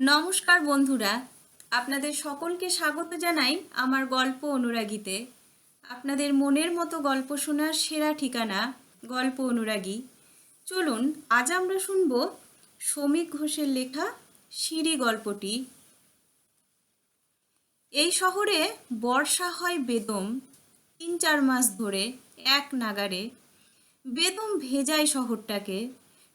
নমস্কার বন্ধুরা, আপনাদের সকলকে স্বাগত জানাই আমার গল্প অনুরাগীতে। আপনাদের মনের মতো গল্প শোনার সেরা ঠিকানা গল্প অনুরাগী। চলুন, আজ আমরা শুনব শ্রমিক ঘোষের লেখা সিঁড়ি গল্পটি। এই শহরে বর্ষা হয় বেদম, তিন চার মাস ধরে এক নাগারে বেদম ভেজায় শহরটাকে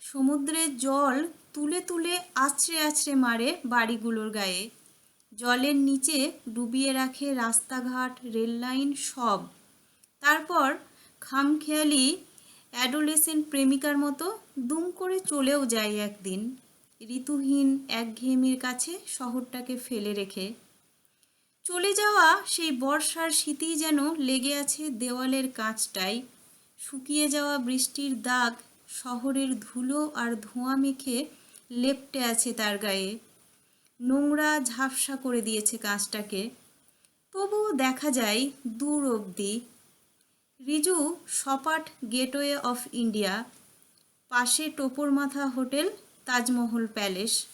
সমুদ্রের জল তুলে তুলে আছড়ে আছড়ে মারে বাড়িগুলোর গায়ে। জলের নিচে ডুবিয়ে রাখে রাস্তাঘাট, রেললাইন সব। তারপর খামখেয়ালি অ্যাডোলেসেন্ট প্রেমিকার মতো দুম করে চলেও যায় একদিন। ঋতুহীন একঘেয়েমির কাছে শহরটাকে ফেলে রেখে। চলে যাওয়া সেই বর্ষার শীতই যেন লেগে আছে দেওয়ালের কাঁচটায় শুকিয়ে যাওয়া বৃষ্টির দাগ শহরের ধুলো আর ধোঁয়া মেখে লেপ্টে আছে তার গায়ে। নোংরা ঝাপসা করে দিয়েছে কাঁচটাকে তবুও দেখা যায় দূর অবধি। রিজু সপাট গেটওয়ে অফ ইন্ডিয়া, পাশে টোপর মাথা হোটেল, তাজমহল প্যালেস।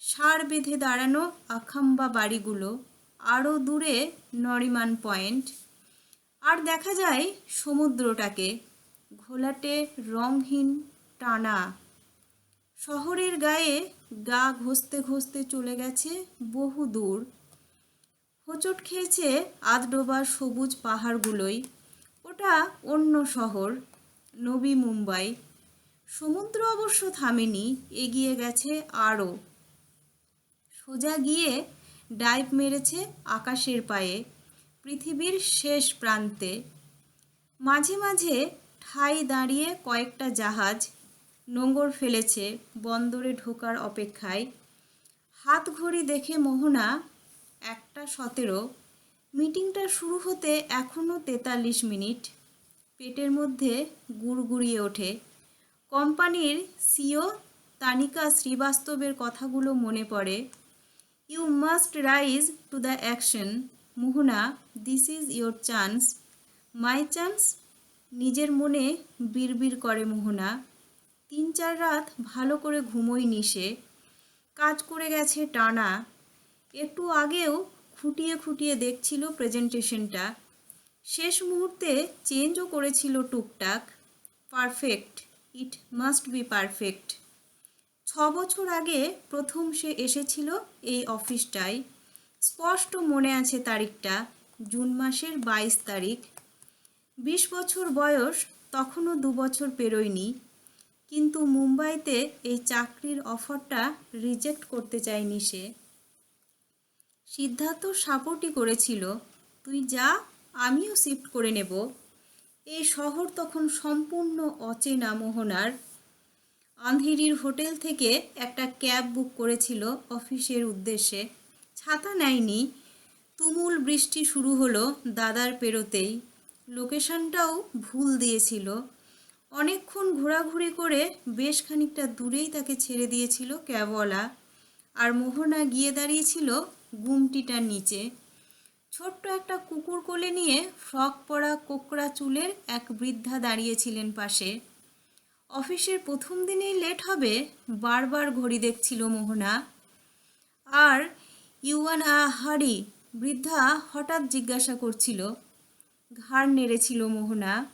সার বেঁধে দাঁড়ানো আখাম্বা বাড়িগুলো আরও দূরে নরিমান পয়েন্ট। আর দেখা যায় সমুদ্রটাকে। ঘোলাটে রংহীন টানা। শহরের গায়ে গা ঘষতে ঘষতে চলে গেছে বহু দূর। হোঁচট খেয়েছে আধডোবা সবুজ পাহাড়গুলোই। ওটা অন্য শহর, নবী মুম্বাই। সমুদ্র অবশ্য থামেনি, এগিয়ে গেছে আরও। সোজা গিয়ে ডাইভ মেরেছে আকাশের পায়ে, পৃথিবীর শেষ প্রান্তে। মাঝে মাঝে ঠাই দাঁড়িয়ে কয়েকটা জাহাজ নোঙর ফেলেছে বন্দরে ঢোকার অপেক্ষায়। হাত ঘড়ি দেখে মোহনা একটা সতেরো। মিটিংটা শুরু হতে এখনও তেতাল্লিশ মিনিট। পেটের মধ্যে গুড়গুড়িয়ে ওঠে। কোম্পানির সিও তানিকা শ্রীবাস্তবের কথাগুলো মনে পড়ে। You must rise to the action Mohona. This is your chance my chance নিজের মনে বিড়বিড় করে মোহনা। তিন চার রাত ভালো করে ঘুমোয়নি সে। কাজ করে গেছে টানা। একটু আগেও খুঁটিয়ে খুঁটিয়ে দেখছিল প্রেজেন্টেশনটা। শেষ মুহূর্তে চেঞ্জও করেছিল টুকটাক। Perfect, it must be perfect. ছ বছর আগে প্রথম সে এসেছিল এই অফিসটায়। স্পষ্ট মনে আছে তারিখটা, জুন মাসের বাইশ তারিখ। বিশ বছর বয়স তখনও দু বছর পেরোয়নি, কিন্তু মুম্বাইতে এই চাকরির অফারটা রিজেক্ট করতে চায়নি সে। সিদ্ধার্থ সাপোর্টই করেছিল, তুই যা, আমিও শিফট করে নেব। এই শহর তখন সম্পূর্ণ অচেনা মোহনার। আন্ধেরির হোটেল থেকে একটা ক্যাব বুক করেছিল অফিসের উদ্দেশ্যে। ছাতা নেয়নি, তুমুল বৃষ্টি শুরু হলো দাদার পেরোতেই। লোকেশনটাও ভুল দিয়েছিল। অনেকক্ষণ ঘোরাঘুরি করে বেশ খানিকটা দূরেই তাকে ছেড়ে দিয়েছিল ক্যাবওয়ালা। আর মোহনা গিয়ে দাঁড়িয়েছিল গুমটিটার নিচে। ছোট্ট একটা কুকুর কোলে নিয়ে ফ্রক পরা কোকড়া চুলের এক বৃদ্ধা দাঁড়িয়েছিলেন পাশে। অফিসের প্রথম দিনেই লেট হবে, বারবার ঘড়ি দেখছিল মোহনা। আর, ইউয়ান আ হারি বৃদ্ধা হঠাৎ জিজ্ঞাসা করছিল। ঘাড় নেড়েছিল Mohona.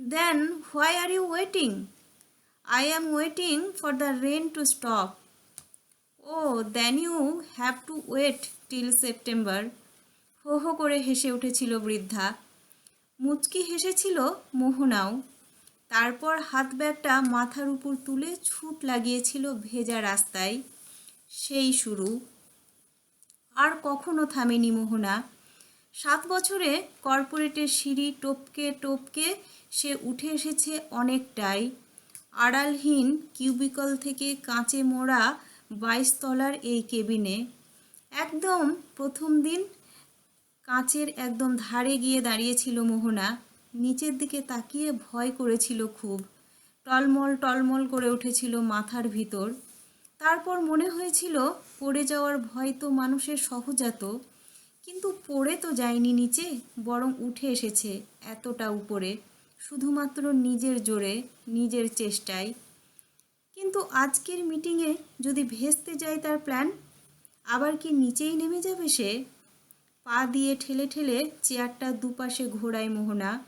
Then why are you waiting I am waiting for the rain to stop oh then you have to wait till September হো হো করে হেসে উঠেছিল বৃদ্ধা। মুচকি হেসেছিল মোহনাও। তারপর হাত ব্যাগটা মাথার উপর তুলে ছুট লাগিয়েছিল ভেজা রাস্তায়। সেই শুরু। আর কখনো থামেনি মোহনা। সাত বছরে কর্পোরেটের সিঁড়ি টপকে টপকে সে উঠে এসেছে অনেকটাই। আড়ালহীন কিউবিকল থেকে কাঁচে মোড়া বাইশ তলার এই কেবিনে। একদম প্রথম দিন কাঁচের একদম ধারে গিয়ে দাঁড়িয়েছিল মোহনা। নিচের দিকে তাকিয়ে ভয় করেছিল খুব। টলমল টলমল করে উঠেছিল মাথার ভিতর। তারপর মনে হয়েছিল, পড়ে যাওয়ার ভয় তো মানুষের সহজাত। কিন্তু পড়ে তো যায়নি নিচে, বরং উঠে এসেছে এতটা উপরে, শুধুমাত্র নিজের জোরে, নিজের চেষ্টায়। কিন্তু আজকের মিটিংয়ে যদি ভেস্তে যায় তার প্ল্যান, আবার কি নিচেই নেমে যাবে সে? পা দিয়ে ঠেলে ঠেলে চেয়ারটা দুপাশে ঘোড়ায় মোহনা।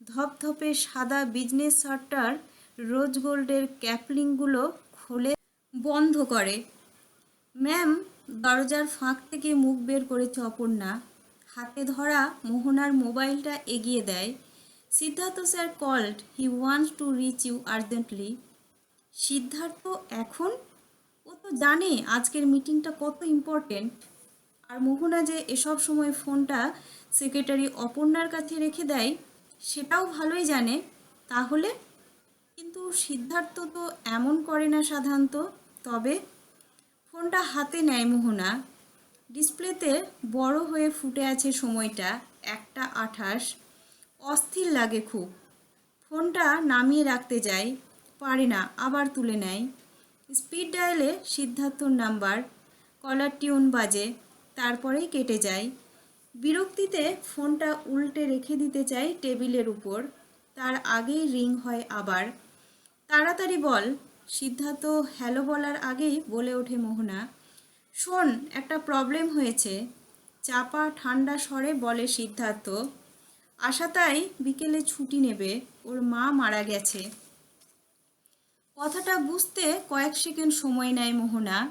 ধপধপে সাদা বিজনেস শার্টটার রোজ গোল্ডের ক্যাপলিংগুলো খোলে বন্ধ করে। ম্যাম দরজার ফাঁক থেকে মুখ বের করেছে অপর্ণা হাতে ধরা মোহনার মোবাইলটা এগিয়ে দেয়। Siddharth sir called he wants to reach you urgently Siddharth, এখন? ও তো জানে আজকের মিটিংটা কত ইম্পর্টেন্ট আর মোহনা যে এসব সময় ফোনটা সেক্রেটারি অপর্ণার কাছে রেখে দেয়, সেটাও ভালোই জানে। তাহলে? কিন্তু সিদ্ধার্থ তো এমন করে না সাধারণত। তবে ফোনটা হাতে নেয় মোহনা। ডিসপ্লেতে বড় হয়ে ফুটে আছে সময়টা, একটা আঠাশ। অস্থির লাগে খুব। ফোনটা নামিয়ে রাখতে যায় পারে না, আবার তুলে নেয়। স্পিড ডায়ালে সিদ্ধার্থর নাম্বার, কলার টিউন বাজে, তারপরেই কেটে যায়। বিরক্তিতে ফোনটা উল্টে রেখে দিতে চাই টেবিলের উপর। তার আগেই রিং হয় আবার। তাড়াতাড়ি বল সিদ্ধার্থ হ্যালো বলার আগেই বলে ওঠে মোহনা। শোন, একটা প্রবলেম হয়েছে। চাপা, ঠান্ডা স্বরে বলে সিদ্ধার্থ, আশা তাই বিকেলে ছুটি নেবে, ওর মা মারা গেছে। কথাটা বুঝতে কয়েক সেকেন্ড সময় নেয় মোহনা।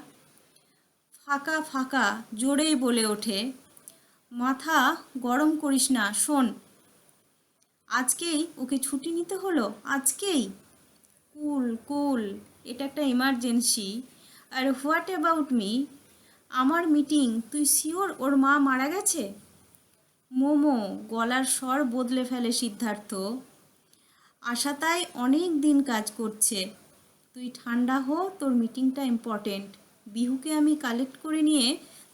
ফাঁকা ফাঁকা, জোরেই বলে ওঠে, মাথা গরম করিস না, শোন। আজকেই ওকে ছুটি নিতে হলো, আজকেই। কুল কুল, এটা একটা ইমার্জেন্সি আর হোয়াট অ্যাবাউট মি আমার মিটিং তুই শিওর ওর মা মারা গেছে? মোমো, গলার স্বর বদলে ফেলে সিদ্ধার্থ। আশা তাই অনেক দিন কাজ করছে। তুই ঠান্ডা হো, তোর মিটিংটা ইম্পর্টেন্ট বিহুকে আমি কালেক্ট করে নিয়ে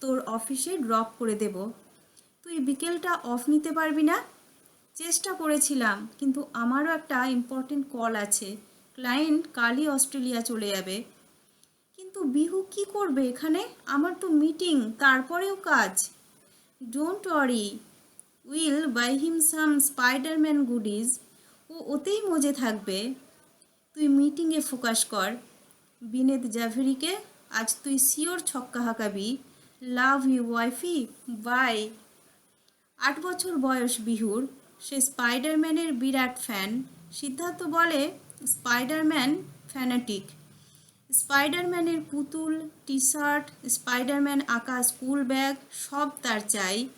তোর অফিসে ড্রপ করে দেব। তুই বিকেলটা অফ নিতে পারবি না? চেষ্টা করেছিলাম, কিন্তু আমারও একটা ইম্পর্টেন্ট কল আছে। ক্লায়েন্ট কালই অস্ট্রেলিয়া চলে যাবে। কিন্তু বিহু কি করবে এখানে? আমার তো মিটিং তারপরেও কাজ। Don't worry will buy him some Spiderman goodies ও ওতেই মজে থাকবে। তুই মিটিংয়ে ফোকাস কর। বিনেদ জাভেরিকে আজ তুই শিওর ছক্কা হাঁকাবি। লাভ ইউ ওয়াইফি বাই আট বছর বয়স বিহুর। সে স্পাইডারম্যানের বিরাট ফ্যান সিদ্ধার্থ বলে স্পাইডারম্যান ফ্যানাটিক স্পাইডারম্যানের পুতুল টি শার্ট স্পাইডারম্যান আঁকা স্কুল ব্যাগ, সব তার চাই।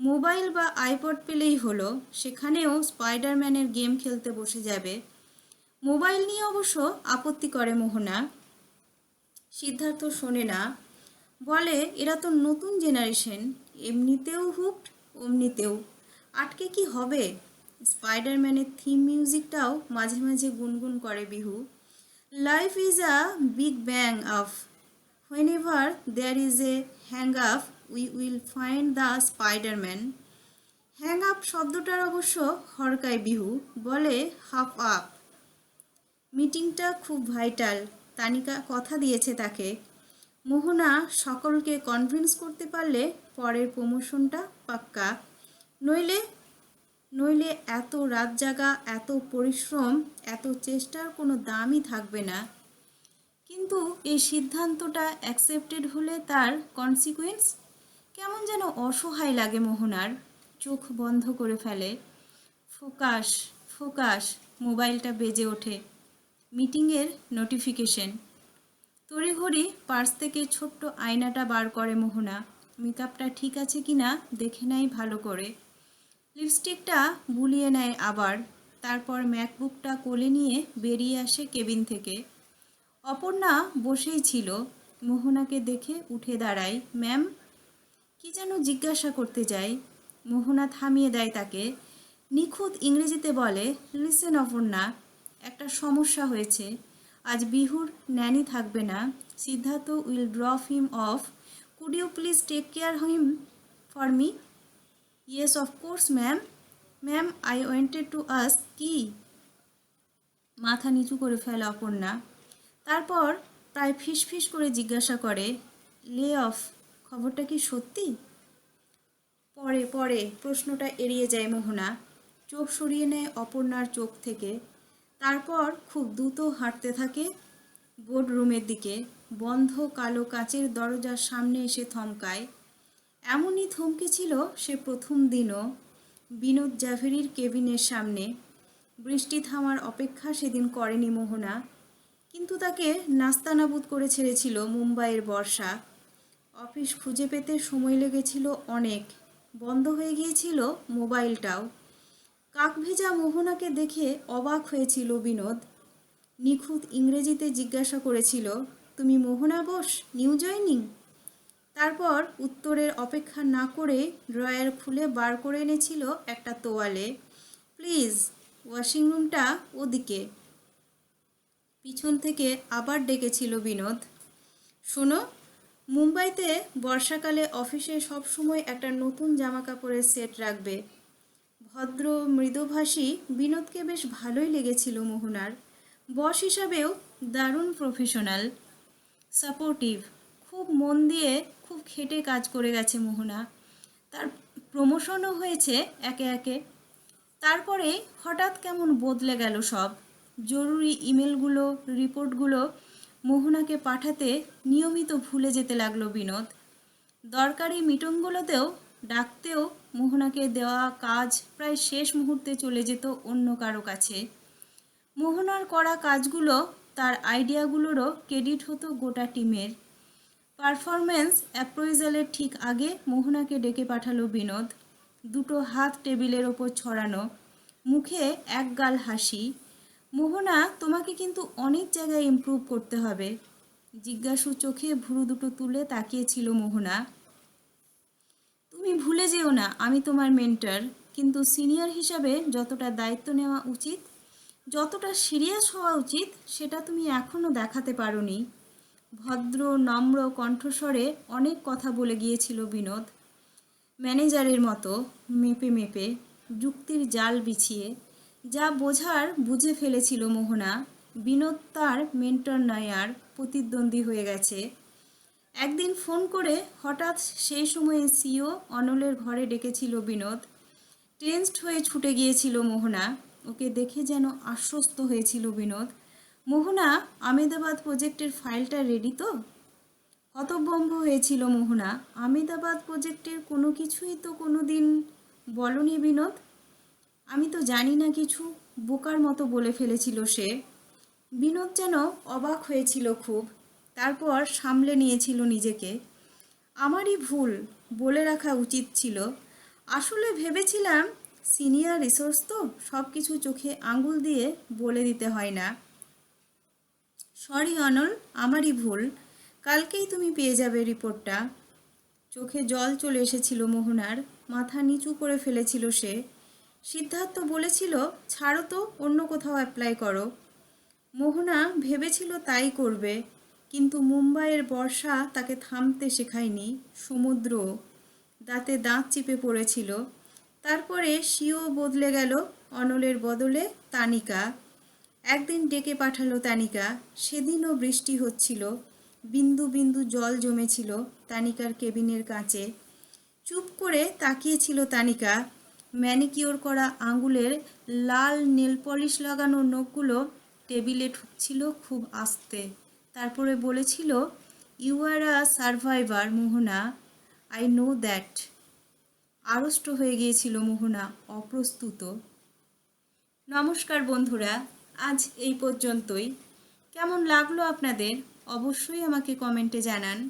মোবাইল বা আইপড পেলেই হলো, সেখানেও স্পাইডারম্যানের গেম খেলতে বসে যাবে। মোবাইল নিয়ে অবশ্য আপত্তি করে মোহনা। সিদ্ধার্থ শোনে না। বলে, এরা তো নতুন জেনারেশন এমনিতেও হুক অমনিতেও। আটকে কি হবে? স্পাইডারম্যানের থিম মিউজিকটাও মাঝে মাঝে গুনগুন করে Bihu. Life is a big bang of whenever there is a hang up we will find the Spiderman hang up শব্দটার অবশ্য হরকায় বিহু, বলে হাফ আপ মিটিংটা খুব ভাইটাল তানিকা কথা দিয়েছে তাকে। মোহনা সকলকে কনভিন্স করতে পারলে পরের প্রমোশনটা পাক্কা। নইলে নইলে এত রাত জাগা এত পরিশ্রম, এত চেষ্টার কোনো দামই থাকবে না। কিন্তু এই সিদ্ধান্তটা অ্যাকসেপ্টেড হলে তার কনসিকুয়েন্স কেমন যেন অসহায় লাগে মোহনার। চোখ বন্ধ করে ফেলে। ফোকাস ফোকাস, মোবাইলটা বেজে ওঠে। মিটিংয়ের নোটিফিকেশন তড়িঘড়ি পার্স থেকে ছোট্ট আয়নাটা বার করে মোহনা। মেকআপটা ঠিক আছে কি না দেখে নেয় ভালো করে। লিপস্টিকটা বুলিয়ে নেয় আবার। তারপর ম্যাকবুকটা কোলে নিয়ে বেরিয়ে আসে কেবিন থেকে। অপর্ণা বসেই ছিল। মোহনাকে দেখে উঠে দাঁড়ায়। ম্যাম, কি যেন জিজ্ঞাসা করতে যাই? মোহনা থামিয়ে দেয় তাকে। নিখুঁত ইংরেজিতে বলে, লিসেন অপর্ণা, একটা সমস্যা হয়েছে। আজ বিহুর ন্যানি থাকবে না। Siddharth will drop him off. Could you please take care him for me? Yes of course ma'am ma'am I wanted to ask কি? মাথা নিচু করে ফেলে, অপর্ণা। তারপর প্রায় ফিস করে জিজ্ঞাসা করে, লে অফ, খবরটা কি সত্যি? পরে পরে প্রশ্নটা এড়িয়ে যায় মোহনা। চোখ সরিয়ে নেয় অপর্ণার চোখ থেকে। তারপর খুব দ্রুত হাঁটতে থাকে বোর্ডরুমের দিকে। বন্ধ কালো কাচের দরজার সামনে এসে থমকায়। এমনই থমকে ছিল সে প্রথম দিনও। বিনোদ জাভেরির কেবিনের সামনে। বৃষ্টি থামার অপেক্ষা সেদিন করেনি মোহনা। কিন্তু তাকে নাস্তানাবুদ করে ছেড়েছিল মুম্বাইয়ের বর্ষা। অফিস খুঁজে পেতে সময় লেগেছিল অনেক। বন্ধ হয়ে গিয়েছিল মোবাইলটাও। কাক ভেজা মোহনাকে দেখে অবাক হয়েছিল বিনোদ। নিখুঁত ইংরেজিতে জিজ্ঞাসা করেছিল, তুমি মোহনা বোস? New joining? তারপর উত্তরের অপেক্ষা না করে ড্রয়ার খুলে বার করে এনেছিল একটা তোয়ালে। প্লিজ, ওয়াশিং রুমটা ওদিকে। পিছন থেকে আবার ডেকেছিল বিনোদ। শোনো, মুম্বাইতে বর্ষাকালে অফিসে সবসময় একটা নতুন জামা কাপড়ের সেট রাখবে। ভদ্র মৃদুভাষী বিনোদকে বেশ ভালোই লেগেছিল মোহনার। বস হিসাবেও দারুণ প্রফেশনাল, সাপোর্টিভ, খুব মন দিয়ে খুব খেটে কাজ করে গেছে মোহনা। তার প্রমোশনও হয়েছে একে একে। তারপরে হঠাৎ কেমন বদলে গেল সব। জরুরি ইমেলগুলো, রিপোর্টগুলো মোহনাকে পাঠাতে নিয়মিত ভুলে যেতে লাগল বিনোদ। দরকারি মিটিংগুলোতেও ডাকতেও মোহনাকে দেওয়া কাজ প্রায় শেষ মুহূর্তে চলে যেত অন্য কারও কাছে। মোহনার করা কাজগুলো তার আইডিয়াগুলোরও ক্রেডিট হতো গোটা টিমের। পারফরমেন্স অ্যাপ্রোইজালের ঠিক আগে মোহনাকে ডেকে পাঠালো বিনোদ। দুটো হাত টেবিলের ওপর ছড়ানো, মুখে এক গাল হাসি। মোহনা, তোমাকে কিন্তু অনেক জায়গায় ইমপ্রুভ করতে হবে। জিজ্ঞাসু চোখে ভুরু দুটো তুলে তাকিয়েছিল মোহনা। তুমি ভুলে যেও না, আমি তোমার মেন্টার কিন্তু সিনিয়র হিসাবে যতটা দায়িত্ব নেওয়া উচিত, যতটা সিরিয়াস হওয়া উচিত, সেটা তুমি এখনও দেখাতে পারোনি। ভদ্র, নম্র কণ্ঠস্বরে অনেক কথা বলে গিয়েছিল বিনোদ। ম্যানেজারের মতো মেপে মেপে যুক্তির জাল বিছিয়ে যা বোঝার বুঝে ফেলেছিল মোহনা। বিনোদ তার মেন্টর নয় আর প্রতিদ্বন্দ্বী হয়ে গেছে। একদিন ফোন করে হঠাৎ সেই সময়ে সিও অনলের ঘরে ডেকেছিল বিনোদ। টেন্সড হয়ে ছুটে গিয়েছিল মোহনা। ওকে দেখে যেন আশ্বস্ত হয়েছিল বিনোদ। মোহনা, আমেদাবাদ প্রজেক্টের ফাইলটা রেডি তো? হতভম্ব হয়েছিল মোহনা, আমেদাবাদ প্রজেক্টের কোনো কিছুই তো কোনো দিন বলনি বিনোদ? আমি তো জানি না কিছু, বোকার মতো বলে ফেলেছিল সে। বিনোদ যেন অবাক হয়েছিল খুব, তারপর সামলে নিয়েছিল নিজেকে। আমারই ভুল, বলে রাখা উচিত ছিল। আসলে ভেবেছিলাম সিনিয়র রিসোর্স তো সব কিছু চোখে আঙুল দিয়ে বলে দিতে হয় না। সরি অনল আমারই ভুল। কালকেই তুমি পেয়ে যাবে রিপোর্টটা। চোখে জল চলে এসেছিল মোহনার, মাথা নিচু করে ফেলেছিল সে। সিদ্ধার্থ বলেছিল, ছাড়ো তো, অন্য কোথাও অ্যাপ্লাই করো। মোহনা ভেবেছিল তাই করবে, কিন্তু মুম্বাইয়ের বর্ষা তাকে থামতে শেখায়নি, সমুদ্র দাঁতে দাঁত চিপে পড়েছিল। তারপরে শিও বদলে গেল, অনলের বদলে তানিকা। একদিন ডেকে পাঠালো তানিকা। সেদিনও বৃষ্টি হচ্ছিল। বিন্দু বিন্দু জল জমেছিল তানিকার কেবিনের কাছে চুপ করে তাকিয়েছিল তানিকা। ম্যানিকিওর করা আঙুলের লাল নেল পলিশ লাগানো নখগুলো টেবিলে ঠুকছিল খুব আস্তে। তারপরে বলেছিল you are a survivor Mohona. I know that আড়ষ্ট হয়ে গিয়েছিল মোহনা অপ্রস্তুত। নমস্কার বন্ধুরা। আজ এই পর্যন্তই। কেমন লাগল আপনাদের? অবশ্যই আমাকে কমেন্টে জানান।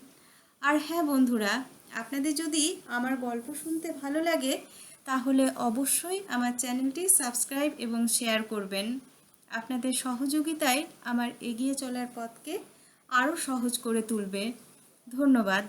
আর হ্যাঁ বন্ধুরা, আপনাদের যদি আমার গল্প শুনতে ভালো লাগে, তাহলে অবশ্যই আমার চ্যানেলটি সাবস্ক্রাইব এবং শেয়ার করবেন। আপনাদের সহযোগিতায় আমার এগিয়ে চলার পথকে আরও সহজ করে তুলবে। ধন্যবাদ।